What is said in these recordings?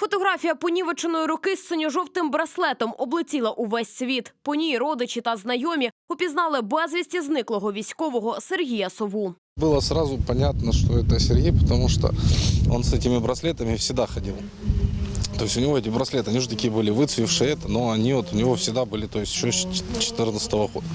Фотографія понівеченої руки з синьо-жовтим браслетом облетіла увесь світ. По ній родичі та знайомі упізнали безвісті зниклого військового Сергія Сову. Было сразу понятно, что это Сергей, потому что он с этими браслетами всегда ходил. То есть у него эти браслеты, они же такие были выцвевшие, это, но они вот у него всегда были, то есть еще с 2014 года.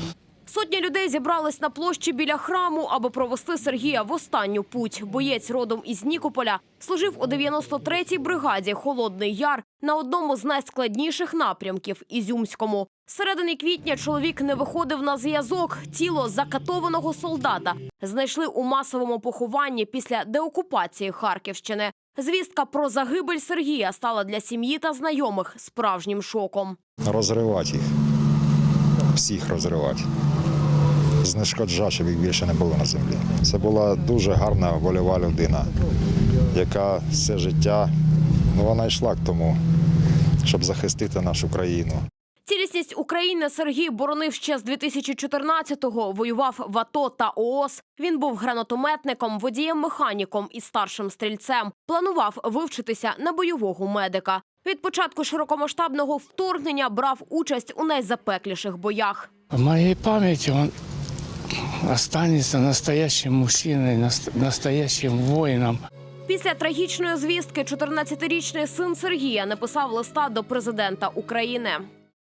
Сотні людей зібрались на площі біля храму, аби провести Сергія в останню путь. Боєць родом із Нікополя служив у 93-й бригаді Холодний Яр на одному з найскладніших напрямків Ізюмському. Середини квітня чоловік не виходив на зв'язок. Тіло закатованого солдата знайшли у масовому похованні після деокупації Харківщини. Звістка про загибель Сергія стала для сім'ї та знайомих справжнім шоком. розривати їх. Всіх розривати. Знешкоджати, щоб їх більше не було на землі. Це була дуже гарна вольова людина, яка все життя ну, вона йшла к тому, щоб захистити нашу країну. Цілісність України Сергій боронив ще з 2014-го. Воював в АТО та ООС. Він був гранатометником, водієм-механіком і старшим стрільцем. Планував вивчитися на бойового медика. Від початку широкомасштабного вторгнення брав участь у найзапекліших боях. В моей памяти он останется настоящим мужчиной, нас- настоящим воином. Після трагічної звістки 14-річний син Сергія написав листа до президента України.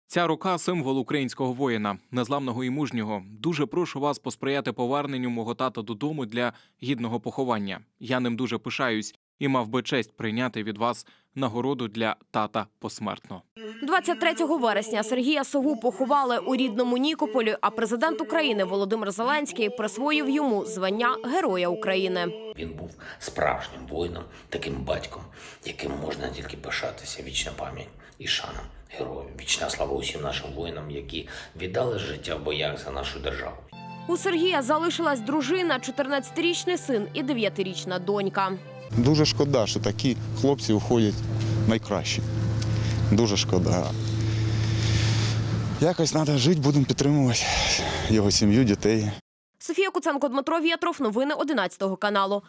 Ця рука символ українського воїна, незламного і мужнього. Дуже прошу вас посприяти поверненню мого тата додому для гідного поховання. Я ним дуже пишаюсь і мав би честь прийняти від вас нагороду для тата посмертно. 23 вересня Сергія Сову поховали у рідному Нікополі, а президент України Володимир Зеленський присвоїв йому звання Героя України. Він був справжнім воїном, таким батьком, яким можна тільки пишатися. Вічна пам'ять і шана герою. Вічна слава усім нашим воїнам, які віддали життя в боях за нашу державу. У Сергія залишилась дружина, 14-річний син і 9-річна донька. Дуже шкода, що такі хлопці уходять найкращі. Дуже шкода. Якось треба жити, будемо підтримувати його сім'ю, дітей. Софія Куценко, Дмитро Вєтров. Новини 11 каналу.